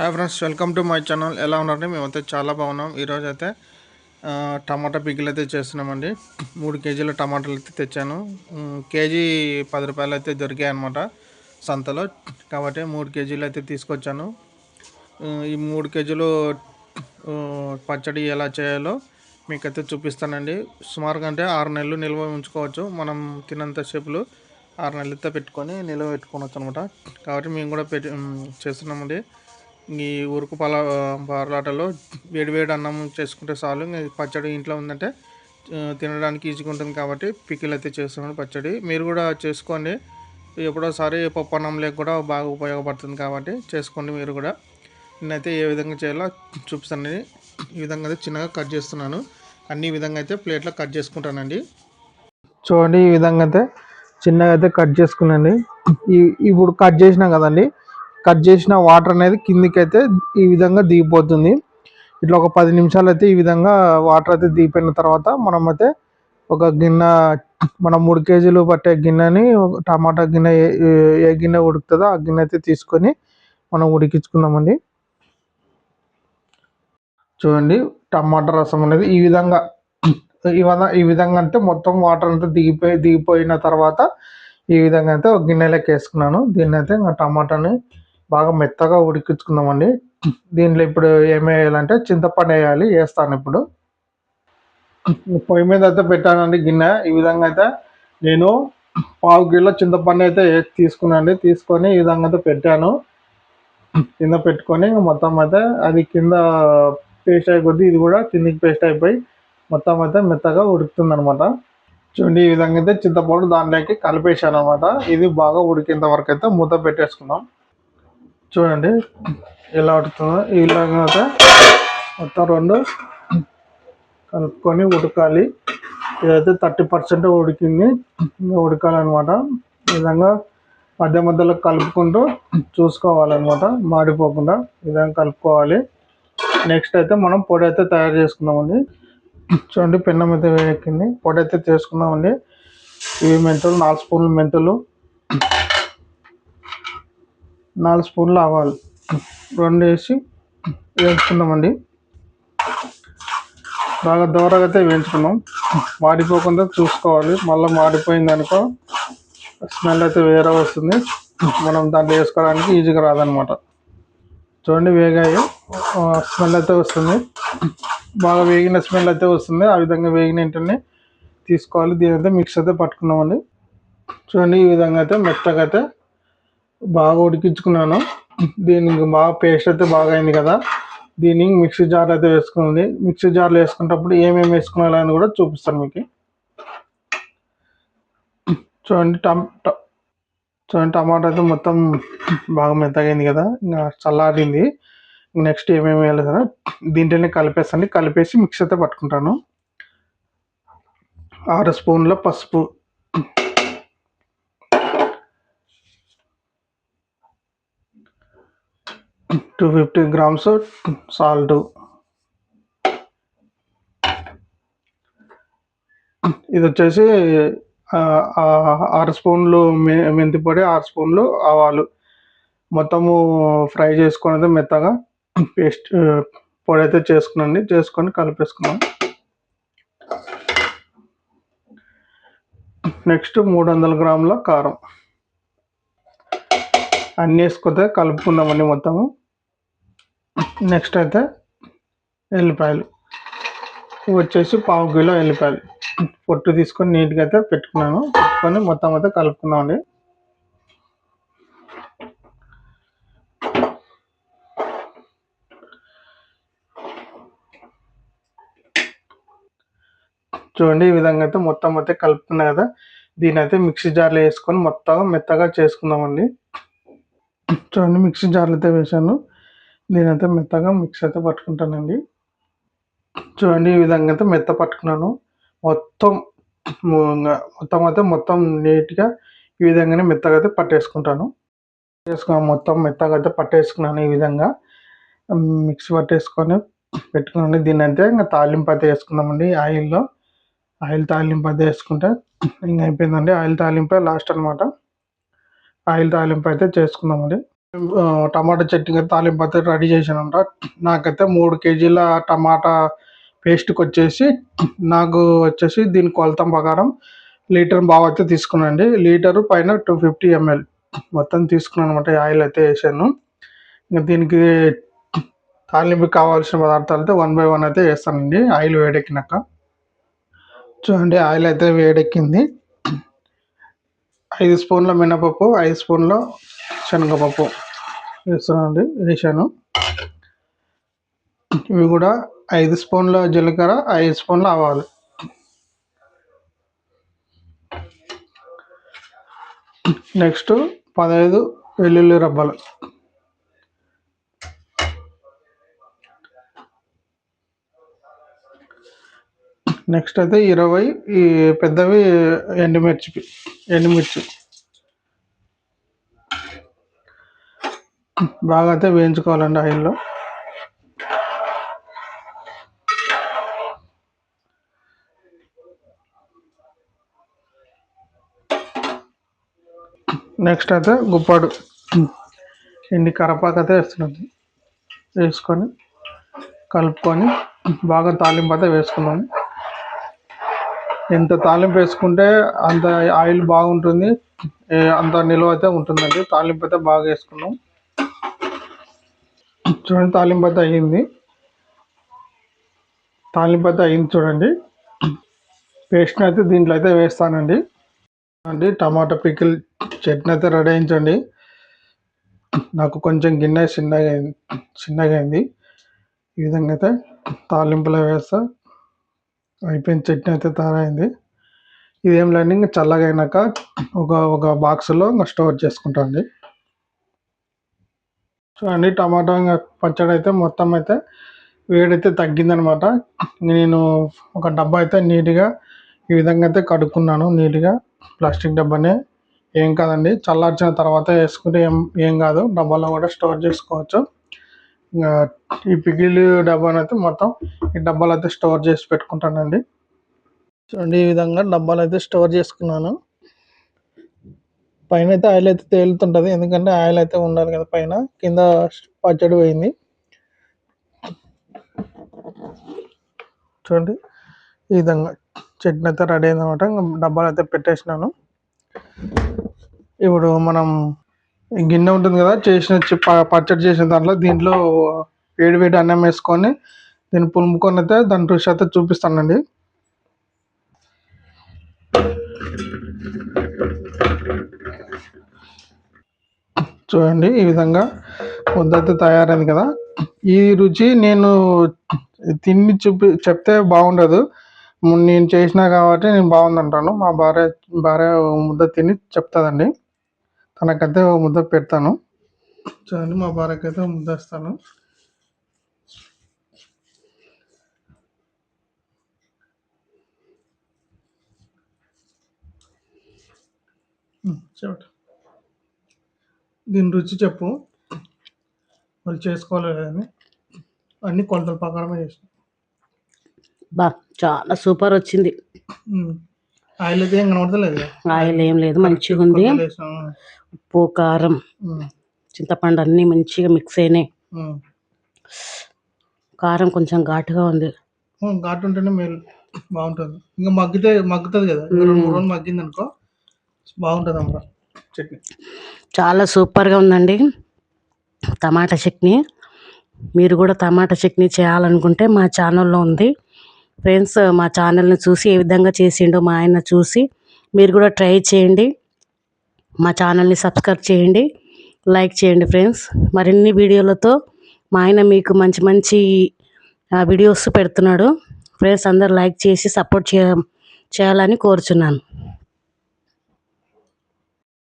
Hi friends welcome to my channel ఎలా ఉన్నారండి? మేమైతే చాలా బాగున్నాం. ఈరోజు అయితే టమాటా పిగ్గులు అయితే చేస్తున్నామండి. మూడు కేజీల టమాటాలు అయితే తెచ్చాను. కేజీ పది రూపాయలు అయితే దొరికాయి అనమాట సంతలో. కాబట్టి మూడు కేజీలు అయితే తీసుకొచ్చాను. ఈ మూడు కేజీలు పచ్చడి ఎలా చేయాలో మీకైతే చూపిస్తానండి. సుమారుగా అంటే ఆరు నెలలు నిల్వ ఉంచుకోవచ్చు. మనం తినంతసేపులు ఆరు నెలలతో పెట్టుకొని నిల్వ పెట్టుకోవచ్చు అనమాట కాబట్టి మేము కూడా పెట్టి చేస్తున్నామండి. ఈ ఉరుకు పల పరాటలో వేడి వేడి అన్నం చేసుకుంటే చాలు. పచ్చడి ఇంట్లో ఉందంటే తినడానికి ఈజీగా ఉంటుంది కాబట్టి పికిల్ అయితే చేస్తున్నాను పచ్చడి. మీరు కూడా చేసుకోండి. ఎప్పుడోసారి పప్పు అన్నం లేక కూడా బాగా ఉపయోగపడుతుంది కాబట్టి చేసుకోండి మీరు కూడా. నేనైతే ఏ విధంగా చేయాలో చూపిస్తాను ఈ విధంగా అయితే చిన్నగా కట్ చేస్తున్నాను. అన్ని విధంగా అయితే ప్లేట్లో కట్ చేసుకుంటానండి. చూడండి ఈ విధంగా అయితే చిన్నగా అయితే కట్ చేసుకున్నాండి ఈ ఇప్పుడు కట్ చేసినాం కదండి. కట్ చేసిన వాటర్ అనేది కిందికి అయితే ఈ విధంగా దిగిపోతుంది. ఇట్లా ఒక పది నిమిషాలు అయితే ఈ విధంగా వాటర్ అయితే దిగిపోయిన తర్వాత మనం అయితే ఒక గిన్నె మనం మూడు కేజీలు పట్టే గిన్నెని ఒక టమాటా గిన్నె ఏ- ఏ- గిన్నె ఉడుకుతుందో ఆ గిన్నె అయితే తీసుకొని మనం ఉడికించుకుందామండి. చూడండి టమాటా రసం అనేది ఈ విధంగా ఈ విధంగా ఈ విధంగా అంటే మొత్తం వాటర్ అంతా దిగిపోయి దిగిపోయిన తర్వాత ఈ విధంగా అయితే ఒక గిన్నెలోకి వేసుకున్నాను దీన్ని అయితే ఇంకా టమాటాని బాగా మెత్తగా ఉడికించుకుందామండి. దీంట్లో ఇప్పుడు ఏమి వేయాలంటే చింతపండు వేయాలి వేస్తాను ఇప్పుడు. పొయ్యి మీద అయితే పెట్టానండి గిన్నె. ఈ విధంగా అయితే నేను పావు కిలో చింతపండు అయితే వేసి తీసుకున్నాండి తీసుకొని ఈ విధంగా అయితే పెట్టాను. కింద పెట్టుకొని మొత్తం అయితే అది కింద పేస్ట్ అయిపోద్ది ఇది కూడా కిందికి పేస్ట్ అయిపోయి మొత్తం అయితే మెత్తగా ఉడుకుతుంది అనమాట చూడండి ఈ విధంగా అయితే చింతపండు దాంట్లోకి కలిపేసాను అనమాట ఇది బాగా ఉడికేంత వరకు అయితే మూత పెట్టేసుకున్నాం చూడండి ఎలా ఉడుకుతుందో. ఇలాగా మొత్తం రెండు కలుపుకొని ఉడకాలి. ఇదైతే థర్టీ పర్సెంట్ ఉడికింది ఉడకాలన్నమాట. ఈ విధంగా మధ్య మధ్యలో కలుపుకుంటూ చూసుకోవాలన్నమాట మాడిపోకుండా విధంగా కలుపుకోవాలి. నెక్స్ట్ అయితే మనం పొడి అయితే తయారు చేసుకుందామండి. చూడండి పెన్నం అయితే వేడెక్కింది పొడి అయితే చేసుకుందామండి. ఇవి మెంతులు నాలుగు స్పూన్లు మెంతులు. నాలుగు స్పూన్లు ఆవాలు. రెండు వేసి వేయించుకుందామండి. బాగా దూరగా అయితే వేయించుకున్నాం. మాడిపోకుండా చూసుకోవాలి. మళ్ళీ మాడిపోయింది అనుకో స్మెల్ అయితే వేరే వస్తుంది. మనం దాంట్లో వేసుకోవడానికి ఈజీగా రాదనమాట చూడండి వేగాయి. స్మెల్ అయితే వస్తుంది. బాగా వేగిన స్మెల్ అయితే వస్తుంది. ఆ విధంగా వేగిన వెంటనే తీసుకోవాలి. దీని అయితే మిక్స్ అయితే పట్టుకున్నామండి చూడండి ఈ విధంగా అయితే మెత్తగా అయితే బాగా ఉడికించుకున్నాను. దీనికి బాగా పేస్ట్ అయితే బాగా అయింది కదా. దీన్ని మిక్సీ జార్ అయితే వేసుకుంది. మిక్సీ జార్లో వేసుకునేటప్పుడు ఏమేమి వేసుకోవాలని కూడా చూపిస్తాను మీకు. చూడండి టమ్ చూడండి టమాటా అయితే మొత్తం బాగా మెత్తగైంది కదా. ఇంకా చల్లారింది. నెక్స్ట్ ఏమేమి వేయాలి కదా. దీంట్లోనే కలిపేస్తాను. కలిపేసి మిక్స్ అయితే పట్టుకుంటాను. ఆరు స్పూన్ల పసుపు. టూ ఫిఫ్టీ గ్రామ్స్ సాల్ట్ ఇది వచ్చేసి ఆరు స్పూన్లు మె మెంతి పొడి ఆరు స్పూన్లు ఆవాలు. మొత్తము ఫ్రై చేసుకునేది మెత్తగా పేస్ట్ పొడి అయితే చేసుకునండి. చేసుకొని కలిపేసుకున్నాం నెక్స్ట్ మూడు వందల గ్రాముల కారం. అన్నీ వేసుకుంటే కలుపుకుందామండి మొత్తము. నెక్స్ట్ అయితే ఎల్లిపాయలు. ఇవి వచ్చేసి పావు కిలో ఎల్లిపాయలు. పొట్టు తీసుకొని నీట్గా అయితే పెట్టుకున్నాను. పెట్టుకొని మొత్తం అయితే కలుపుకుందామండి. చూడండి ఈ విధంగా అయితే మొత్తం అయితే కలుపుకున్నా కదా. దీని అయితే మిక్సీ జార్లో వేసుకొని మొత్తం మెత్తగా చేసుకుందామండి. చూడండి మిక్సీ జార్లు అయితే వేసాను దీని అయితే మెత్తగా మిక్స్ అయితే పట్టుకుంటానండి. చూడండి ఈ విధంగా అయితే మెత్త పట్టుకున్నాను. మొత్తం ఇంకా మొత్తం అయితే మొత్తం నీట్గా ఈ విధంగానే మెత్తగా అయితే పట్టేసుకుంటాను. వేసుకున్నాను మొత్తం మెత్తగా అయితే పట్టేసుకున్నాను ఈ విధంగా. మిక్స్ పట్టేసుకొని పెట్టుకున్నాను. దీన్ని అయితే ఇంకా తాలింపు అయితే వేసుకుందామండి ఆయిల్లో. ఆయిల్ తాలింపు అయితే వేసుకుంటే ఇంకా అయిపోయిందండి. ఆయిల్ తాలింపే లాస్ట్ అన్నమాట. ఆయిల్ తాలింపు అయితే చేసుకుందామండి. టమాటా చట్నీ తాలింపు అయితే రెడీ చేశానంట. నాకైతే మూడు కేజీల టమాటా పేస్ట్కి వచ్చేసి నాకు వచ్చేసి దీని కొలత ప్రకారం లీటర్ బాగా అయితే తీసుకున్నాండి లీటరు పైన టూ ఫిఫ్టీ ఎంఎల్ మొత్తం తీసుకున్నాను అనమాట ఆయిల్ అయితే వేసాను. ఇంకా దీనికి తాలింపుకి కావాల్సిన పదార్థాలు అయితే వన్ బై వన్ అయితే వేస్తానండి ఆయిల్ వేడెక్కినాక. చూడండి ఆయిల్ అయితే వేడెక్కింది. ఐదు స్పూన్ల మినపప్పు ఐదు స్పూన్ల శనగపప్పు వేస్తున్నానండి వేసాను ఇవి కూడా ఐదు స్పూన్ల జీలకర్ర ఐదు స్పూన్ల ఆవాలు. నెక్స్ట్ పదహైదు వెల్లుల్లి రబ్బలు. నెక్స్ట్ అయితే ఇరవై ఈ పెద్దవి ఎండుమిర్చి ఎండుమిర్చి. బాగా అయితే వేయించుకోవాలండి ఆయిల్లో. నెక్స్ట్ అయితే గుప్పాడు. ఎన్ని కరపాకు అయితే వేస్తున్నది. వేసుకొని కలుపుకొని బాగా తాలింపు అయితే వేసుకున్నాను ఎంత తాలింపు వేసుకుంటే అంత ఆయిల్ బాగుంటుంది. అంత నిల్వ అయితే ఉంటుందండి. తాలింపు అయితే బాగా వేసుకున్నాం. చూడండి తాలింపు అయ్యింది. తాలింపు అయింది చూడండి. పేస్ట్ని అయితే దీంట్లో అయితే వేస్తానండి. అండి టమాటా పికిల్ చట్నీ అయితే రెడీ అయించండి నాకు కొంచెం గిన్నె చిన్నగా చిన్నగా అయింది. ఈ విధంగా అయితే తాలింపులో వేస్తా. అయిపోయిన చట్నీ అయితే తయారైంది. ఇదేం లేని ఇంకా చల్లగా అయినాక ఒక ఒక బాక్స్లో ఇంకా స్టోర్ చేసుకుంటాం అండి. చూడండి టమాటా ఇంకా పచ్చడి అయితే మొత్తం అయితే వేడైతే తగ్గిందనమాట నేను ఒక డబ్బా అయితే నీట్గా ఈ విధంగా అయితే కడుక్కున్నాను నీట్గా. ప్లాస్టిక్ డబ్బానే ఏం కాదండి. చల్లార్చిన తర్వాత వేసుకుంటే ఏం ఏం కాదు. డబ్బాలో కూడా స్టోర్ చేసుకోవచ్చు. ఇంకా ఈ పిగిలి డబ్బాను అయితే మొత్తం ఈ డబ్బాలు అయితే స్టోర్ చేసి పెట్టుకుంటానండి. చూడండి ఈ విధంగా డబ్బాలు అయితే స్టోర్ చేసుకున్నాను. పైన అయితే ఆయిల్ అయితే తేలుతుంటుంది. ఎందుకంటే ఆయిల్ అయితే ఉండాలి కదా పైన. కింద పచ్చడి పోయింది. చూడండి. ఈ విధంగా చట్నీ అయితే రెడీ అయిందన్నమాట. డబ్బాలు అయితే పెట్టేసినాను. ఇప్పుడు మనం గిన్నె ఉంటుంది కదా చేసిన పచ్చడి చేసిన దాంట్లో దీంట్లో వేడి వేడి అన్నం వేసుకొని దీన్ని పులుముకొని అయితే దాని రుచి అయితే చూపిస్తానండి. చూడండి ఈ విధంగా ముద్ద తయారైంది కదా. ఈ రుచి నేను తిని చూపి చెప్తే బాగుండదు. నేను చేసినా కాబట్టి నేను బాగుందంటాను. మా భార్య భార్య ముద్ద తిని చెప్తాదండి. తనకైతే ఓ ముద్ద పెడతాను. చూడండి మా భార్యకైతే ముద్ద ఇస్తాను. ఉమ్, దీని రుచి చెప్పు. వాళ్ళు చేసుకోవాలి కదని అన్ని కొలతల ప్రకారమే చేసిన. బా చాలా సూపర్ వచ్చింది. ఆయిల్ అయితే ఏం కనబడతలేదు ఆయిల్ ఏం లేదు మంచిగా ఉంది. ఉప్పు కారం చింతపండు అన్నీ మంచిగా మిక్స్ అయినాయి. కారం కొంచెం ఘాటుగా ఉంది. ఘాటు ఉంటేనే మేలు బాగుంటుంది. ఇంకా మగ్గితే మగ్గుతుంది కదా. రెండు మూడు రోజులు మగ్గింది అనుకో బాగుంటుంది అమ్మ. చట్నీ. చాలా సూపర్గా ఉందండి. టమాటా చట్నీ. మీరు కూడా టమాటా చట్నీ చేయాలనుకుంటే మా ఛానల్లో ఉంది. ఫ్రెండ్స్ మా ఛానల్ని చూసి ఏ విధంగా చేసిండో మా ఆయన చూసి మీరు కూడా ట్రై చేయండి. మా ఛానల్ని సబ్స్క్రైబ్ చేయండి. లైక్ చేయండి ఫ్రెండ్స్. మరిన్ని వీడియోలతో మా ఆయన మీకు మంచి మంచి వీడియోస్ పెడుతున్నాడు. ఫ్రెండ్స్ అందరు లైక్ చేసి సపోర్ట్ చేయ చేయాలని కోరుచున్నాను.